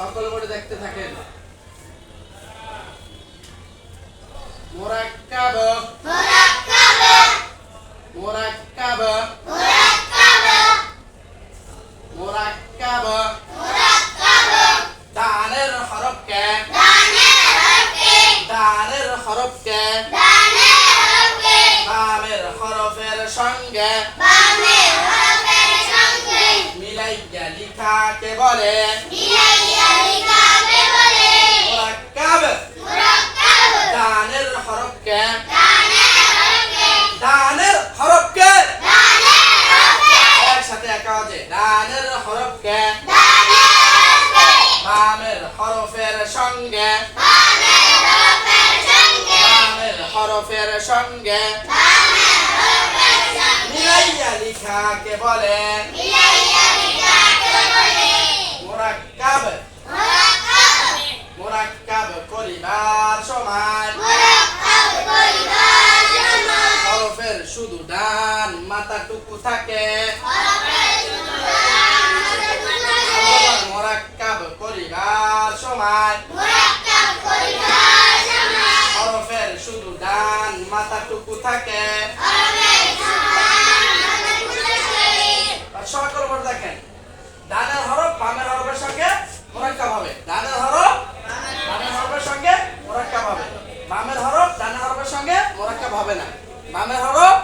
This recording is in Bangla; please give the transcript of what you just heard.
সকল বোর্ডে দেখতে থাকেন। মোরাক্কাব। মোরাক্কাব। মোরাক্কাব। দানের হরফকে। দানের হরফকে। বামের হরফের সঙ্গে। মিলাইয়া লিখাকে বলে। দানের হরফকে। বামের হরফের সঙ্গে। বামের হরফের সঙ্গে। মিলাইয়া লিখাকে বলে। মোরাক্কাব। মোরাক্কাব করিবার সমান হরফের শুধু ডান মাথাটুকু থাকে। সমান হরফের থাকে। আচ্ছা, সকল হরফ বামের হরফের সঙ্গে মোরাক্কাব হবে। ডানের হরফ বামের হরফের সঙ্গে মোরাক্কাব হবে। বামের হরফ ডানের হরফের সঙ্গে মোরাক্কাব হবে না। বামের হরফ